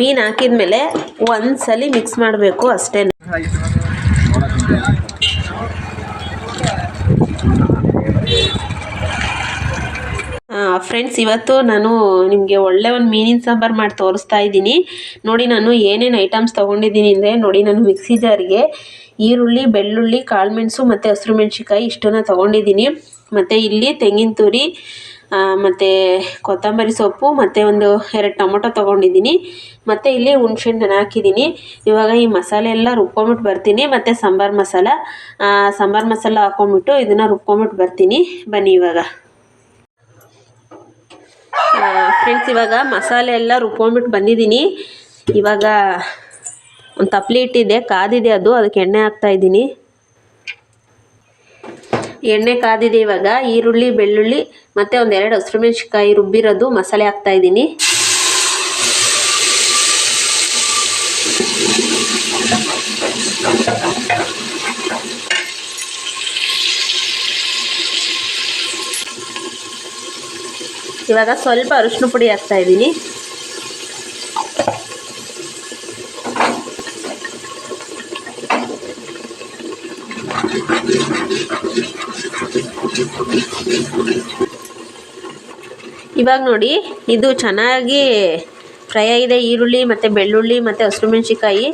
ಮೀನು ಹಾಕಿದ್ಮೇಲೆ ಒಂದ್ಸಲ ಮಿಕ್ಸ್ ಮಾಡಬೇಕು ಅಷ್ಟೇ. ಫ್ರೆಂಡ್ಸ್ ಇವತ್ತು ನಾನು ನಿಮಗೆ ಒಳ್ಳೆ ಒಂದು ಮೀನಿನ ಸಾಂಬಾರು ಮಾಡಿ ತೋರಿಸ್ತಾ ಇದ್ದೀನಿ. ನೋಡಿ, ನಾನು ಏನೇನು ಐಟಮ್ಸ್ ತೊಗೊಂಡಿದ್ದೀನಿ ಅಂದರೆ, ನೋಡಿ, ನಾನು ಮಿಕ್ಸಿ ಜಾರಿಗೆ ಈರುಳ್ಳಿ, ಬೆಳ್ಳುಳ್ಳಿ ಕಾಳುಮೆಣಸು ಮತ್ತು ಹಸಿರು ಮೆಣಸಿಕಾಯಿ ಇಷ್ಟನ್ನು ತೊಗೊಂಡಿದ್ದೀನಿ. ಮತ್ತು ಇಲ್ಲಿ ತೆಂಗಿನ ತುರಿ ಮತ್ತು ಕೊತ್ತಂಬರಿ ಸೊಪ್ಪು, ಮತ್ತು ಒಂದು ಎರಡು ಟೊಮೊಟೊ ತೊಗೊಂಡಿದ್ದೀನಿ. ಮತ್ತು ಇಲ್ಲಿ ಹುಣ್ಸೆಹಣ್ಣು ಹಾಕಿದ್ದೀನಿ. ಇವಾಗ ಈ ಮಸಾಲೆ ಎಲ್ಲ ರುಬ್ಕೊಂಬಿಟ್ಟು ಬರ್ತೀನಿ. ಮತ್ತು ಸಾಂಬಾರು ಮಸಾಲ ಸಾಂಬಾರ್ ಮಸಾಲ ಹಾಕ್ಕೊಂಬಿಟ್ಟು ಇದನ್ನು ರುಬ್ಕೊಂಬಿಟ್ಟು ಬರ್ತೀನಿ. ಬನ್ನಿ ಇವಾಗ. ಫ್ರೆಂಡ್ಸ್ ಇವಾಗ ಮಸಾಲೆ ಎಲ್ಲ ರುಬ್ಕೊಂಬಿಟ್ಟು ಬಂದಿದ್ದೀನಿ. ಇವಾಗ ಒಂದು ತಪ್ಪಲಿ ಇಟ್ಟಿದೆ ಕಾದಿದೆ ಅದು. ಅದಕ್ಕೆ ಎಣ್ಣೆ ಹಾಕ್ತಾಯಿದ್ದೀನಿ ಎಣ್ಣೆ ಕಾದಿದೆ ಇವಾಗ, ಈರುಳ್ಳಿ, ಬೆಳ್ಳುಳ್ಳಿ, ಮತ್ತು ಒಂದೆರಡು ಹಸಿರು ಮೆಣಸಿನ್ಕಾಯಿ ರುಬ್ಬಿರೋದು ಮಸಾಲೆ ಹಾಕ್ತಾಯಿದ್ದೀನಿ ಇವಾಗ ಸ್ವಲ್ಪ ಅರಿಶಿನ ಪುಡಿ ಹಾಕ್ತಾ ಇವಾಗ ನೋಡಿ, ಇದು ಚೆನ್ನಾಗಿ ಫ್ರೈ ಆಗಿದೆ, ಈರುಳ್ಳಿ ಮತ್ತು ಬೆಳ್ಳುಳ್ಳಿ ಮತ್ತು ಹಸಿರು ಮೆಣಸಿಕಾಯಿ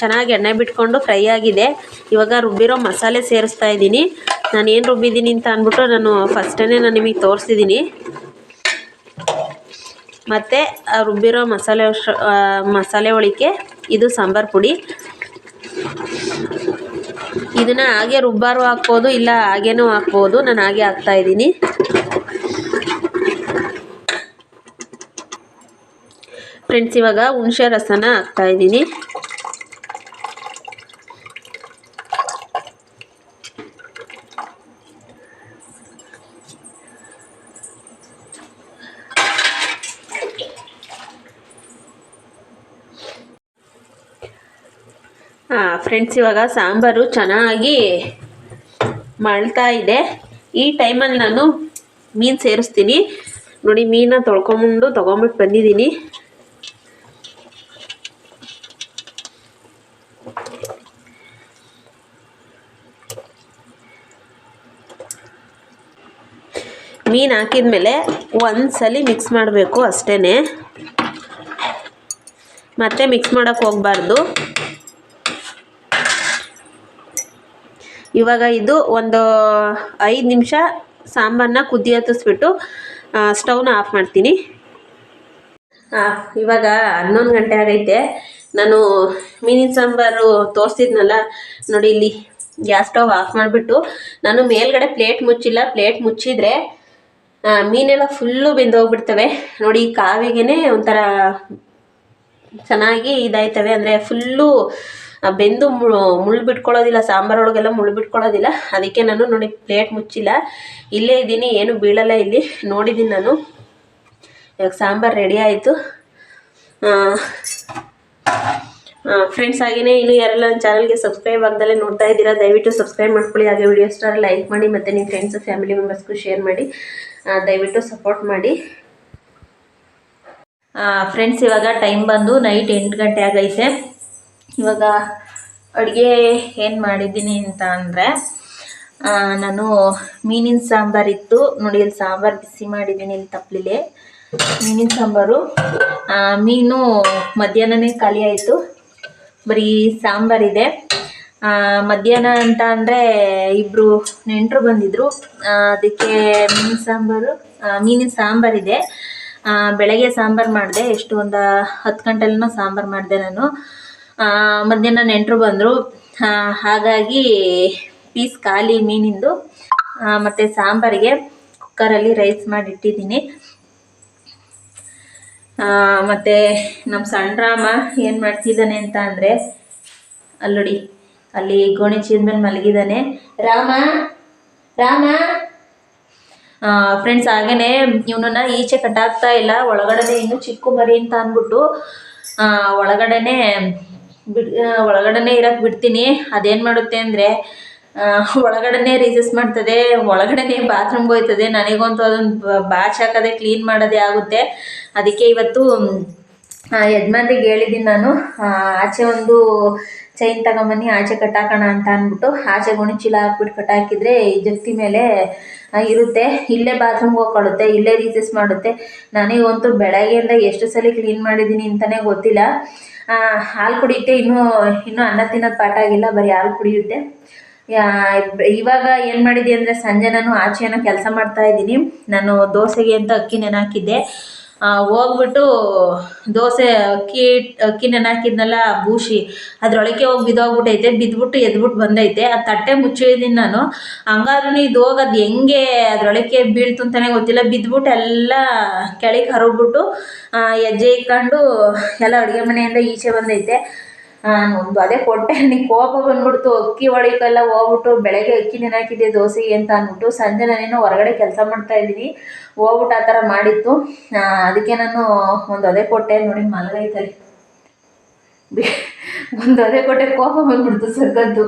ಚೆನ್ನಾಗಿ ಎಣ್ಣೆ ಬಿಟ್ಕೊಂಡು ಫ್ರೈ ಆಗಿದೆ. ಇವಾಗ ರುಬ್ಬಿರೋ ಮಸಾಲೆ ಸೇರಿಸ್ತಾ ಇದ್ದೀನಿ. ನಾನು ಏನು ರುಬ್ಬಿದ್ದೀನಿ ಅಂತ ಅಂದ್ಬಿಟ್ಟು ನಾನು ಫಸ್ಟೇ ನಾನು ನಿಮಗೆ ತೋರಿಸಿದ್ದೀನಿ. ಮತ್ತು ರುಬ್ಬಿರೋ ಮಸಾಲೆ ಮಸಾಲೆ ಒಳಿಕೆ ಇದು ಸಾಂಬಾರು ಪುಡಿ. ಇದನ್ನು ಹಾಗೆ ರುಬ್ಬಾರು ಹಾಕ್ಬೋದು, ಇಲ್ಲ ಹಾಗೇನೂ ಹಾಕ್ಬೋದು. ನಾನು ಹಾಗೆ ಹಾಕ್ತಾಯಿದ್ದೀನಿ ಫ್ರೆಂಡ್ಸ್ ಇವಾಗ ಹುಣಸೆ ರಸನ ಹಾಕ್ತಾಯಿದ್ದೀನಿ ಹಾಂ ಫ್ರೆಂಡ್ಸ್ ಇವಾಗ ಸಾಂಬಾರು ಚೆನ್ನಾಗಿ ಮಳ್ತಾ ಇದೆ. ಈ ಟೈಮಲ್ಲಿ ನಾನು ಮೀನು ಸೇರಿಸ್ತೀನಿ. ನೋಡಿ ಮೀನ ತೊಳ್ಕೊಂಬಂದು ತೊಗೊಂಬಿಟ್ಟು ಬಂದಿದ್ದೀನಿ. ಮೀನು ಹಾಕಿದ್ಮೇಲೆ ಒಂದು ಸಲ ಮಿಕ್ಸ್ ಮಾಡಬೇಕು ಅಷ್ಟೇ ಮತ್ತೆ ಮಿಕ್ಸ್ ಮಾಡೋಕ್ಕೆ ಹೋಗಬಾರ್ದು. ಇವಾಗ ಇದು ಒಂದು ಐದು ನಿಮಿಷ ಸಾಂಬಾರನ್ನ ಕುದಿ ಹತ್ತಿಸ್ಬಿಟ್ಟು ಸ್ಟವ್ನ ಆಫ್ ಮಾಡ್ತೀನಿ. ಇವಾಗ ಹನ್ನೊಂದು ಗಂಟೆ ಆಗೈತೆ. ನಾನು ಮೀನಿನ ಸಾಂಬಾರು ತೋರಿಸಿದ್ನಲ್ಲ, ನೋಡಿ ಇಲ್ಲಿ ಗ್ಯಾಸ್ ಸ್ಟವ್ ಆಫ್ ಮಾಡಿಬಿಟ್ಟು, ನಾನು ಮೇಲ್ಗಡೆ ಪ್ಲೇಟ್ ಮುಚ್ಚಿಲ್ಲ. ಪ್ಲೇಟ್ ಮುಚ್ಚಿದರೆ ಮೀನೆಲ್ಲ ಫುಲ್ಲು ಬೆಂದೋಗ್ಬಿಡ್ತವೆ ನೋಡಿ ಕಾವಿಗೆ ಒಂಥರ ಚೆನ್ನಾಗಿ ಇದಾಯ್ತವೆ. ಅಂದರೆ ಫುಲ್ಲು ಬೆಂದು ಮುಳ್ಳು ಬಿಟ್ಕೊಳ್ಳೋದಿಲ್ಲ, ಸಾಂಬಾರೊಳಗೆಲ್ಲ ಮುಳ್ಳು ಬಿಟ್ಕೊಳ್ಳೋದಿಲ್ಲ. ಅದಕ್ಕೆ ನಾನು ನೋಡಿ ಪ್ಲೇಟ್ ಮುಚ್ಚಿಲ್ಲ. ಇಲ್ಲೇ ಇದ್ದೀನಿ, ಏನು ಬೀಳಲ್ಲ ಇಲ್ಲಿ. ನೋಡಿದ್ದೀನಿ ನಾನು. ಇವಾಗ ಸಾಂಬಾರು ರೆಡಿ ಆಯಿತು. ಫ್ರೆಂಡ್ಸ್ ಹಾಗೆಯೇ ಇನ್ನು ಯಾರೆಲ್ಲ ನನ್ನ ಚಾನಲ್ಗೆ ಸಬ್ಸ್ಕ್ರೈಬ್ ಆಗ್ದಲ್ಲೇ ನೋಡ್ತಾ ಇದ್ದೀರಾ, ದಯವಿಟ್ಟು ಸಬ್ಸ್ಕ್ರೈಬ್ ಮಾಡ್ಕೊಳ್ಳಿ. ಹಾಗೆ ವಿಡಿಯೋ ಸ್ಟಾರ್ ಲೈಕ್ ಮಾಡಿ, ಮತ್ತು ನಿಮ್ಮ ಫ್ರೆಂಡ್ಸ್ ಫ್ಯಾಮಿಲಿ ಮೆಂಬರ್ಸ್ಗೂ ಶೇರ್ ಮಾಡಿ. ದಯವಿಟ್ಟು ಸಪೋರ್ಟ್ ಮಾಡಿ. ಫ್ರೆಂಡ್ಸ್ ಇವಾಗ ಟೈಮ್ ಬಂದು ನೈಟ್ ಎಂಟು ಗಂಟೆ ಆಗೈತೆ. ಇವಾಗ ಅಡುಗೆ ಏನು ಮಾಡಿದ್ದೀನಿ ಅಂತ ಅಂದರೆ ನಾನು ಮೀನಿನ ಸಾಂಬಾರಿತ್ತು ನೋಡಿ, ಇಲ್ಲಿ ಸಾಂಬಾರು ಬಿಸಿ ಮಾಡಿದ್ದೀನಿ ಇಲ್ಲಿ ತಪ್ಪಲಿಲೆ ಮೀನಿನ ಸಾಂಬಾರು. ಮೀನು ಮಧ್ಯಾಹ್ನನೇ ಖಾಲಿ ಆಯಿತು. ಬರೀ ಸಾಂಬಾರಿದೆ ಮಧ್ಯಾಹ್ನ ಅಂತ ಅಂದರೆ ಇಬ್ಬರು ನೆಂಟರು ಬಂದಿದ್ದರು ಅದಕ್ಕೆ ಮೀನು ಸಾಂಬಾರು ಮೀನಿನ ಸಾಂಬಾರಿದೆ ಬೆಳಗ್ಗೆ ಸಾಂಬಾರು ಮಾಡಿದೆ. ಎಷ್ಟು ಒಂದು ಹತ್ತು ಗಂಟೆಲೂ ಸಾಂಬಾರು ಮಾಡಿದೆ ನಾನು. ಮಧ್ಯಾಹ್ನ ನೆಂಟರು ಬಂದರು. ಹಾಗಾಗಿ ಪೀಸ್ ಖಾಲಿ ಮೀನಿಂದು ಮತ್ತು ಸಾಂಬಾರಿಗೆ ಕುಕ್ಕರಲ್ಲಿ ರೈಸ್ ಮಾಡಿಟ್ಟಿದ್ದೀನಿ. ಮತ್ತು ನಮ್ಮ ಸಣ್ಣ ಏನು ಮಾಡ್ತಿದ್ದಾನೆ ಅಂತ ಅಂದರೆ ಅಲ್ಲುಡಿ ಅಲ್ಲಿ ಗೋಣಿ ಚೀದ ಮೇಲೆ ಮಲಗಿದ್ದಾನೆ. ರಾಮ ರಾಮ! ಫ್ರೆಂಡ್ಸ್ ಹಾಗೇನೆ, ಇವನನ್ನ ಈಚೆ ಕಟ್ಟಾಗ್ತಾ ಇಲ್ಲ ಒಳಗಡೆ ಇನ್ನೂ ಚಿಕ್ಕು ಮರಿ ಅಂತ ಅಂದ್ಬಿಟ್ಟು ಒಳಗಡೆನೆ ಬಿಡ್ ಒಳಗಡೆನೆ ಇರಕ್ಕೆ ಬಿಡ್ತೀನಿ. ಅದೇನು ಮಾಡುತ್ತೆ ಅಂದರೆ ಒಳಗಡೆನೆ ರೀಸಸ್ ಮಾಡ್ತದೆ, ಒಳಗಡೆನೆ ಬಾತ್ರೂಮ್ಗೆ ಹೋಯ್ತದೆ. ನನಗಂತೂ ಅದನ್ನು ಬಾಚ್ ಹಾಕದೆ ಕ್ಲೀನ್ ಮಾಡೋದೇ ಆಗುತ್ತೆ. ಅದಕ್ಕೆ ಇವತ್ತು ಯಜಮಾನ್ರಿಗೆ ಹೇಳಿದ್ದೀನಿ ನಾನು. ಆಚೆ ಒಂದು ಚೈನ್ ತಗೊಂಬನ್ನಿ ಆಚೆ ಕಟ್ಟಾಕೋಣ ಅಂತ ಅಂದ್ಬಿಟ್ಟು ಆಚೆ ಚೀಲ ಹಾಕ್ಬಿಟ್ಟು ಕಟ್ಟಾಕಿದ್ರೆ ಜಗ್ತಿ ಮೇಲೆ ಇರುತ್ತೆ. ಇಲ್ಲೇ ಬಾತ್ರೂಮ್ಗೆ ಹೋಗ್ಕೊಳ್ಳುತ್ತೆ ಇಲ್ಲೇ ರೀಸೆಸ್ ಮಾಡುತ್ತೆ. ನನಗಂತೂ ಬೆಳಗ್ಗೆಯಿಂದ ಎಷ್ಟು ಸಲ ಕ್ಲೀನ್ ಮಾಡಿದ್ದೀನಿ ಅಂತಲೇ ಗೊತ್ತಿಲ್ಲ. ಹಾಲು ಕುಡಿಯುತ್ತೆ ಇನ್ನೂ ಇನ್ನೂ ಅನ್ನ ತಿನ್ನೋದು ಪಾಠ ಆಗಿಲ್ಲ ಬರೀ ಹಾಲು ಕುಡಿಯುತ್ತೆ. ಇವಾಗ ಏನು ಮಾಡಿದ್ದೆ ಅಂದರೆ ಸಂಜೆ ನಾನು ಆಚೆ ಕೆಲಸ ಮಾಡ್ತಾ ಇದ್ದೀನಿ. ನಾನು ದೋಸೆಗೆ ಅಂತ ಅಕ್ಕಿ ನೆನಾಕಿದ್ದೆ ಆ, ಹೋಗ್ಬಿಟ್ಟು ದೋಸೆ, ಅಕ್ಕಿ ಅಕ್ಕಿ ನೆನಾಕಿದ್ನಲ್ಲ ಬೂಶಿ. ಅದ್ರೊಳಗೆ ಹೋಗಿ ಬಿದ್ದೋಗ್ಬಿಟ್ಟೈತೆ ಬಿದ್ದುಬಿಟ್ಟು ಎದ್ಬಿಟ್ಟು ಬಂದೈತೆ. ಆ ತಟ್ಟೆ ಮುಚ್ಚಿದ್ದೀನಿ ನಾನು. ಹಂಗಾದ್ರೂ ಇದು ಹೋಗೋದು ಹೆಂಗೆ? ಅದ್ರೊಳಗೆ ಬೀಳ್ತು ಅಂತಲೇ ಗೊತ್ತಿಲ್ಲ. ಬಿದ್ಬಿಟ್ಟು ಎಲ್ಲ ಕೆಳಗೆ ಹರಗ್ಬಿಟ್ಟು ಹೆಜ್ಜೆ ಇಕ್ಕೊಂಡು ಎಲ್ಲ ಅಡುಗೆ ಮನೆಯಿಂದ ಈಚೆ ಬಂದೈತೆ. ಒಂದು ಅದೇ ಕೊಟ್ಟೆ. ನನಗೆ ಕೋಪ ಬಂದ್ಬಿಡ್ತು. ಅಕ್ಕಿ ಒಳಗೆಲ್ಲ ಹೋಗ್ಬಿಟ್ಟು ಬೆಳಗ್ಗೆ ಅಕ್ಕಿ ನೆನಾಕಿದ್ದೆ ದೋಸೆಗೆ ಅಂತ ಅಂದ್ಬಿಟ್ಟು ಸಂಜೆ ನಾನೇನೋ ಹೊರಗಡೆ ಕೆಲಸ ಮಾಡ್ತಾ ಇದ್ದೀನಿ. ಹೋಗ್ಬಿಟ್ಟು ಆ ಥರ ಮಾಡಿತ್ತು. ಅದಕ್ಕೆ ನಾನು ಒಂದು ಅದೇ ಕೊಟ್ಟೆ ನೋಡಿ ಮಲಗೈತಲ್ಲಿ ಒಂದು ಅದೇ ಕೊಟ್ಟೆ ಕೋಪ ಬಂದ್ಬಿಡ್ತು ಸರ್ಗದ್ದು.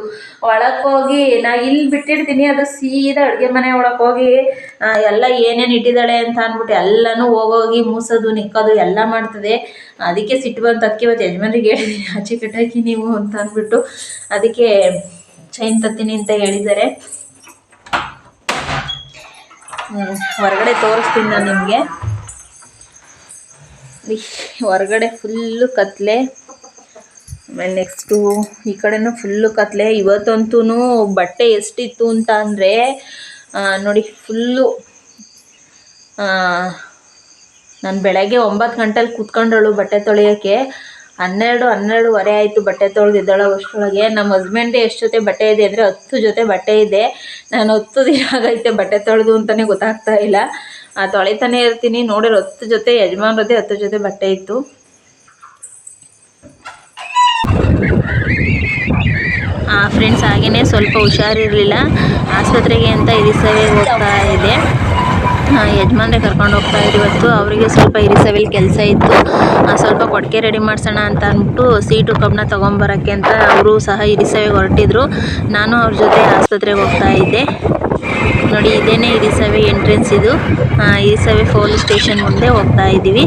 ಒಳಕ್ಕೋಗಿ ನಾ ಇಲ್ಲಿ ಬಿಟ್ಟಿರ್ತೀನಿ, ಅದು ಸೀದಾ ಅಡುಗೆ ಮನೆ ಒಳಗೆ ಹೋಗಿ ಎಲ್ಲ ಏನೇನು ಇಟ್ಟಿದ್ದಾಳೆ ಅಂತ ಅಂದ್ಬಿಟ್ಟು ಎಲ್ಲನೂ ಹೋಗೋಗಿ ಮೂಸೋದು, ನಿಕ್ಕೋದು ಎಲ್ಲ ಮಾಡ್ತದೆ. ಅದಕ್ಕೆ ಸಿಟ್ಟು ಬಂತು. ಅದಕ್ಕೆ ಇವತ್ತು ಯಜಮಾನ್ರಿಗೆ ಹೇಳಿದ್ದೀನಿ ಆಚೆ ಕಟ್ಟಾಕಿ ನೀವು ಅಂತ ಅಂದ್ಬಿಟ್ಟು. ಅದಕ್ಕೆ ಚೈನ್ ತತ್ತೀನಿ ಅಂತ ಹೇಳಿದ್ದಾರೆ. ಹೊರಗಡೆ ತೋರಿಸ್ತೀನಿ ನಾನು ನಿಮಗೆ. ಹೊರಗಡೆ ಫುಲ್ಲು ಕತ್ಲೆ. ಆಮೇಲೆ ನೆಕ್ಸ್ಟು ಈ ಕಡೆನೂ ಫುಲ್ಲು ಕತ್ಲೆ. ಇವತ್ತಂತೂ ಬಟ್ಟೆ ಎಷ್ಟಿತ್ತು ಅಂತ ಅಂದರೆ ನೋಡಿ ಫುಲ್ಲು ನಾನು ಬೆಳಗ್ಗೆ ಒಂಬತ್ತು ಗಂಟೆಲಿ ಕೂತ್ಕೊಂಡಳು ಬಟ್ಟೆ ತೊಳೆಯೋಕ್ಕೆ. ಹನ್ನೆರಡು, ಹನ್ನೆರಡುವರೆ ಆಯಿತು ಬಟ್ಟೆ ತೊಳೆದಿದ್ದಾಳೆ ಅಷ್ಟರೊಳಗೆ. ನಮ್ಮ ಹಸ್ಬೆಂಡ್ ಎಷ್ಟು ಜೊತೆ ಬಟ್ಟೆ ಇದೆ ಅಂದರೆ ಹತ್ತು ಜೊತೆ ಬಟ್ಟೆ ಇದೆ. ನಾನು ಹತ್ತು ದಿನ ಆಗೈತೆ ಬಟ್ಟೆ ತೊಳೆದು ಅಂತಲೇ ಗೊತ್ತಾಗ್ತಾ ಇಲ್ಲ. ಆ ತೊಳಿತಾನೆ ಇರ್ತೀನಿ. ನೋಡಿದ್ರೆ ಹತ್ತು ಜೊತೆ, ಯಜಮಾನ್ರದ್ದೇ ಹತ್ತು ಜೊತೆ ಬಟ್ಟೆ ಇತ್ತು. ಫ್ರೆಂಡ್ಸ್ ಹಾಗೆಯೇ ಸ್ವಲ್ಪ ಹುಷಾರಿರಲಿಲ್ಲ. ಆಸ್ಪತ್ರೆಗೆ ಅಂತ ಇರಿಸವೇ ಹೋಗ್ತಾ ಇದೆ. ಯಜಮಾನ್ರೆ ಕರ್ಕೊಂಡು ಹೋಗ್ತಾ ಇವತ್ತು. ಅವರಿಗೆ ಸ್ವಲ್ಪ ಇರಿಸವಿಲ್ ಕೆಲಸ ಇತ್ತು. ಸ್ವಲ್ಪ ಕೊಡಕೆ ರೆಡಿ ಮಾಡ್ಸೋಣ ಅಂತ ಅಂದ್ಬಿಟ್ಟು ಸೀಟು ಕಬ್ಬನ್ನ ತೊಗೊಂಬರೋಕ್ಕೆ ಅಂತ ಅವರು ಸಹ ಇರಿಸವೆಗೆ ಹೊರಟಿದ್ರು. ನಾನು ಅವ್ರ ಜೊತೆ ಆಸ್ಪತ್ರೆಗೆ ಹೋಗ್ತಾ ಇದ್ದೆ. ನೋಡಿ, ಇದೇನೇ ಇರಿಸವೆ ಎಂಟ್ರೆನ್ಸ್ ಇದು. ಇರಿಸವೆ ಪೊಲೀಸ್ ಸ್ಟೇಷನ್ ಮುಂದೆ ಹೋಗ್ತಾ ಇದ್ದೀವಿ.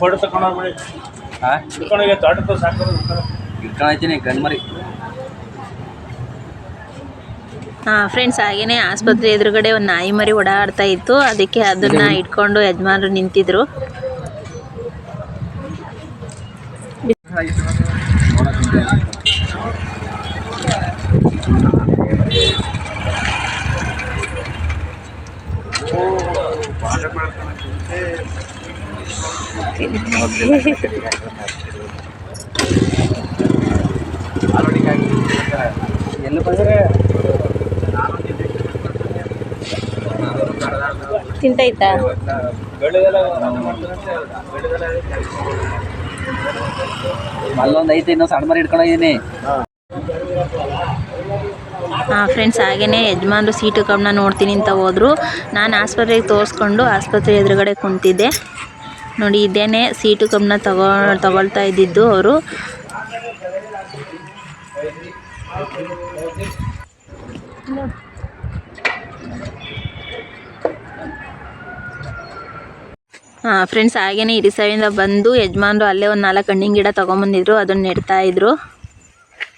ಫೋಟೋ ತಗೊಂಡೋಗ್ಬಿಡಿ ಇಟ್ಕೊಂಡೋಗಿ ತೋಟದ ಸಾಕು ಇಟ್ಕೊಂಡೈತೀನಿ ಹಾಂ ಫ್ರೆಂಡ್ಸ್ ಹಾಗೇನೆ ಆಸ್ಪತ್ರೆ ಎದುರುಗಡೆ ಒಂದು ನಾಯಿ ಮರಿ ಓಡಾಡ್ತಾ ಇತ್ತು. ಅದಕ್ಕೆ ಅದನ್ನ ಇಟ್ಕೊಂಡು ಯಜಮಾನರು ನಿಂತಿದ್ರು. ತಿಂತೈತಾ? ಅಲ್ಲೊಂದು ಐತೆ ಇನ್ನೊಂದು ಸಣ್ಣ ಮರಿ ಇಟ್ಕೊಂಡಿದ್ದೀನಿ ಹಾಂ ಫ್ರೆಂಡ್ಸ್ ಹಾಗೇನೆ ಯಜಮಾನ್ರು ಸೀಟು ಕಬ್ಬನ್ನ ನೋಡ್ತೀನಿ ಅಂತ ಹೋದರು. ನಾನು ಆಸ್ಪತ್ರೆಗೆ ತೋರಿಸ್ಕೊಂಡು ಆಸ್ಪತ್ರೆ ಎದುರುಗಡೆ ಕುಂತಿದ್ದೆ. ನೋಡಿ, ಇದೇನೆ ಸೀಟು ಕಮ್ಮನ ತಗೋ, ತಗೊಳ್ತಾ ಇದ್ದಿದ್ದು ಅವರು. ಹಾಂ ಫ್ರೆಂಡ್ಸ್ ಹಾಗೇನೆ ಇರಿಸವಿಂದ ಬಂದು ಯಜಮಾನ್ರು ಅಲ್ಲೇ ಒಂದು ನಾಲ್ಕು ಹಣ್ಣಿನ ಗಿಡ ತೊಗೊಂಬಂದಿದ್ರು, ಅದನ್ನ ನೆಡ್ತಾ ಇದ್ರು.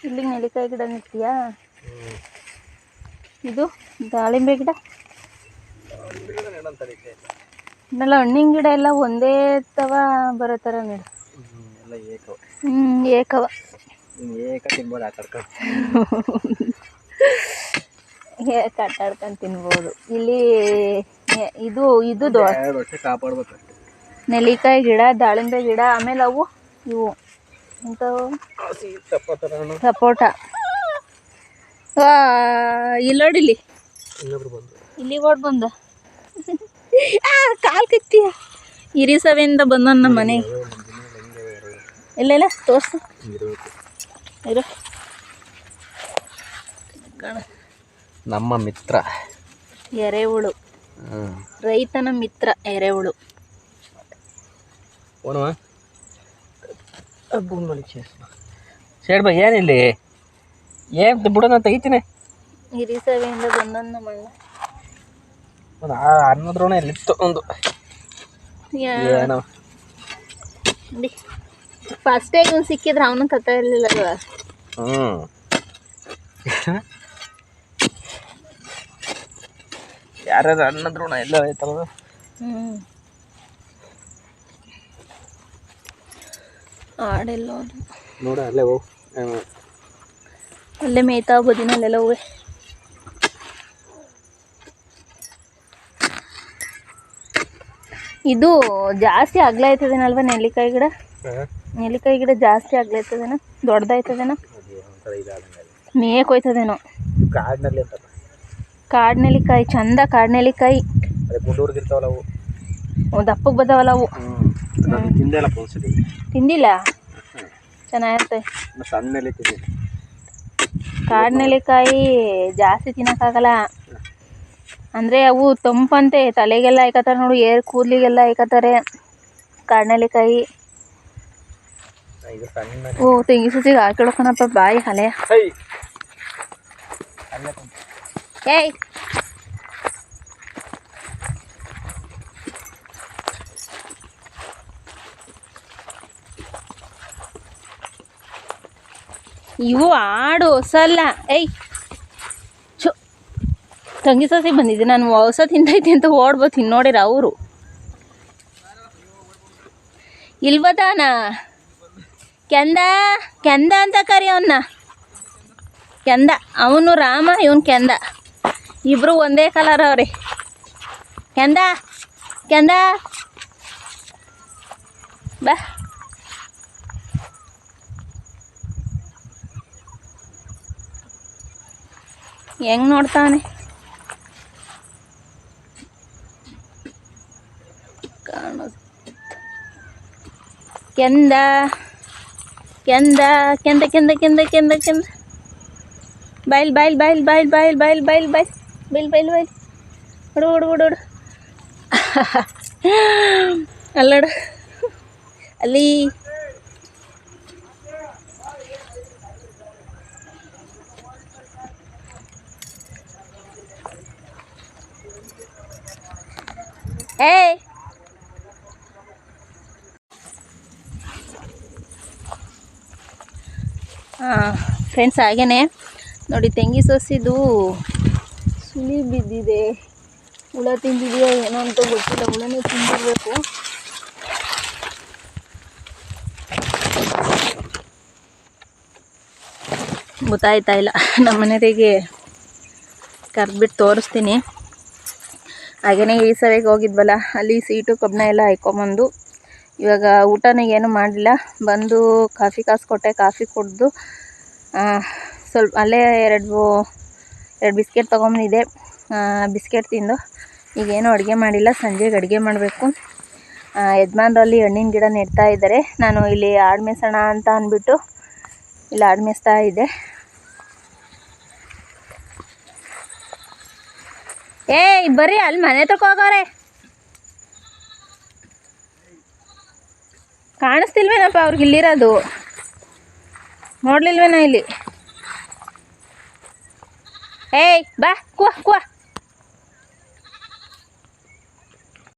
ಇಲ್ಲಿ ನೆಲ್ಲಿಕಾಯಿ ಗಿಡ ನೆಡ್ತೀಯಾ? ಇದು ದಾಳಿಂಬೆ ಗಿಡ? ಇನ್ನೆಲ್ಲ ಹಣ್ಣಿನ ಗಿಡ ಎಲ್ಲ ಒಂದೇ ತವ ಬರೋ ಥರ ನೋಡಿ ಎಲ್ಲ ಏಕ ಹ್ಞೂ ಏಕವ. ಏಕ ತಿನ್ಬೋದು ಏಕ ತಿನ್ಬೋದು. ಇಲ್ಲಿ ಇದು ಇದು ದೊ ಎರಡು ವರ್ಷ ಕಾಪಾಡ್ಬೇಕು. ಅಷ್ಟೇ ನೆಲ್ಲಿಕಾಯಿ ಗಿಡ ದಾಳಿಂಬೆ ಗಿಡ ಆಮೇಲೆ ಅವು ಇವು. ಇಂಥವು. ಸಪೋಟ. ಆ, ಇಲ್ಲಿ. ಓಡ್ ಬಂದ. ಕಾಲು ಕಿತ್ತೀಯ ಹಿರಿಸವೆಯಿಂದ ಬಂದ ನಮ್ಮ ಮನೆ. ಇಲ್ಲ ಇಲ್ಲ ತೋರಿಸು. ಇರು. ನಮ್ಮ ಮಿತ್ರ. ಎರೆಹುಳು. ರೈತನ ಮಿತ್ರ ಎರೆಹುಳು. ಸೇಡ್ಬ ಏನಿಲ್ಲಿ? ಏನು ಬುಡನ ತೆಗಿತೀನಿ. ಹಿರಿಸವೆಯಿಂದ ಬಂದ ಮಣ್ಣ ಒಂದು ಅನ್ನೋದ್ರೋಣ ಇಲ್ಲಿತ್ತು ಒಂದು. ಏನೋ. ಟೈಮ್ ಒಂದು ಸಿಕ್ಕಿದ್ರೆ ಅವನು ಕಥ ಇರಲಿಲ್ಲ ಹ್ಞೂ ಯಾರ್ಯಾರು ಅನ್ನೋದ್ರೋಣ ಎಲ್ಲ ಹ್ಞೂ ಆಡೆಲ್ಲ ನೋಡ ಅಲ್ಲೇ ಹೋಗು. ಅಲ್ಲೇ ಮೇಯ್ತಾ ಬದಿನಲ್ಲೆಲ್ಲ ಹೋಗಿ. ಇದು ಜಾಸ್ತಿ ಅಗ್ಲ ನೆಲ್ಲಿಕಾಯಿ ಗಿಡ? ನೆಲ್ಲಿಕಾಯಿ ಗಿಡ ಜಾಸ್ತಿ ಅಗ್ಲ ಆಯ್ತದೇನ? ದೊಡ್ಡದಾಯ್ತದೇನ? ಮೇಕ್ ಹೋಯ್ತದೇನೋ? ಕಾಡ್ ನೆಲ್ಲಿಕಾಯಿ ಚಂದ ಕಾಡ್ ನೆಲ್ಲಿಕಾಯಿ ದಪ್ಪಗೆ ಬದಾವಲ್ಲ ಅವು? ತಿಂದಿಲ್ಲ? ಚೆನ್ನಾಗಿರುತ್ತೆ. ಕಾಡ್ ನೆಲ್ಲಿಕಾಯಿ ಜಾಸ್ತಿ ತಿನ್ನೋಕ್ಕಾಗಲ್ಲ. ಅಂದರೆ ಅವು ತಂಪಂತೆ. ತಲೆಗೆಲ್ಲ ಹಾಯ್ಕತ್ತಾರೆ ನೋಡು ಏರ್ ಕೂದಲಿಗೆಲ್ಲ ಹಾಯ್ಕತ್ತಾರೆ ಕಣ್ಣಲಿಕಾಯಿ ಓ ತೆಂಗಿ ಸುತ್ತಿಗೆ ಹಾಕಿಡ್ಕೊಣಪ್ಪ ಬಾಯಿ ಹಲೆ. ಏಯ್. ಇವು ಆಡು ಹೊಸಲ್ಲ ಏಯ್. ತಂಗಿ ಸಸಿ ಬಂದಿದ್ದೆ. ನಾನು ಹೊಸ ತಿಂದೈತಿ ಅಂತ ಓಡ್ಬೋದು. ತಿನ್ನೋಡಿರ ಅವರು? ಇಲ್ವದಾನ? ಕೆಂದ? ಕೆಂದ ಅಂತ ಕರಿ ಅವನ್ನ ಕೆಂದ. ಅವನು ರಾಮ, ಇವನು ಕೆಂದ. ಇಬ್ರು ಒಂದೇ ಕಲರ್ ಅವ್ರಿ. ಕೆಂದ? ಕೆಂದ? ಬಾ. ಹೆಂಗ್ ನೋಡ್ತಾನೆ കാണുന്നത് ബയൽ ബയൽ ബയൽ ബയൽ ബയൽ ബയൽ ബയൽ ബയൽ. ബയൽ ബയൽ ബയൽ. അല്ലട. അല്ലീ. ഏയ്. ಫ್ರೆಂಡ್ಸ್ ಹಾಗೇ ನೋಡಿ, ತೆಂಗಿ ಸೊಸಿದು ಸುಳಿ ಬಿದ್ದಿದೆ. ಹುಳ ತಿಂದಿದೆಯೋ ಏನೋ ಅಂತ ಗೊತ್ತಿಲ್ಲ. ಹುಳನೇ ತಿಂದಿರಬೇಕು. ಗೊತ್ತಾಯ್ತಾ ಇಲ್ಲ. ನಮ್ಮ ಮನೆಯವರಿಗೆ ಕರೆದ್ಬಿಟ್ಟು ತೋರಿಸ್ತೀನಿ. ಹಾಗೆಯೇ ಈ ಸರಿಗೆ ಹೋಗಿದ್ವಲ್ಲ, ಅಲ್ಲಿ ಸೀಟು ಕಬ್ಬನ ಎಲ್ಲ ಹಾಯ್ಕೊಂಬಂದು ಇವಾಗ ಊಟನ ಏನು ಮಾಡಲಿಲ್ಲ. ಬಂದು ಕಾಫಿ ಕಾಸು ಕೊಟ್ಟೆ, ಕಾಫಿ ಕುಡಿದು ಸ್ವಲ್ಪ ಅಲ್ಲೇ ಎರಡು ಎರಡು ಬಿಸ್ಕೆಟ್ ತೊಗೊಂಬಂದಿದ್ದೆ. ಬಿಸ್ಕೆಟ್ ತಿಂದು, ಈಗೇನು ಅಡುಗೆ ಮಾಡಿಲ್ಲ ಸಂಜೆಗೆ ಅಡುಗೆ ಮಾಡಬೇಕು. ಯಜಮಾನ್ರಲ್ಲಿ ಹಣ್ಣಿನ ಗಿಡ ನೆಡ್ತಾ ಇದ್ದಾರೆ. ನಾನು ಇಲ್ಲಿ ಆಡು ಅಂತ ಅಂದ್ಬಿಟ್ಟು ಇಲ್ಲಿ ಆಡು ಮೇಯಿಸ್ತಾ ಇದ್ದೆ. ಏಯ್, ಬರ್ರಿ, ಅಲ್ಲಿ ಮನೆ ಹತ್ರಕ್ಕೆ ಕಾಣಿಸ್ತಿಲ್ವೇನಪ್ಪ ಅವ್ರಿಗೆ ಇಲ್ಲಿರೋದು? ನೋಡ್ಲಿಲ್ವೇನೋ ಇಲ್ಲಿ? ಏಯ್ ಬಾ ಕುವ ಕುವ.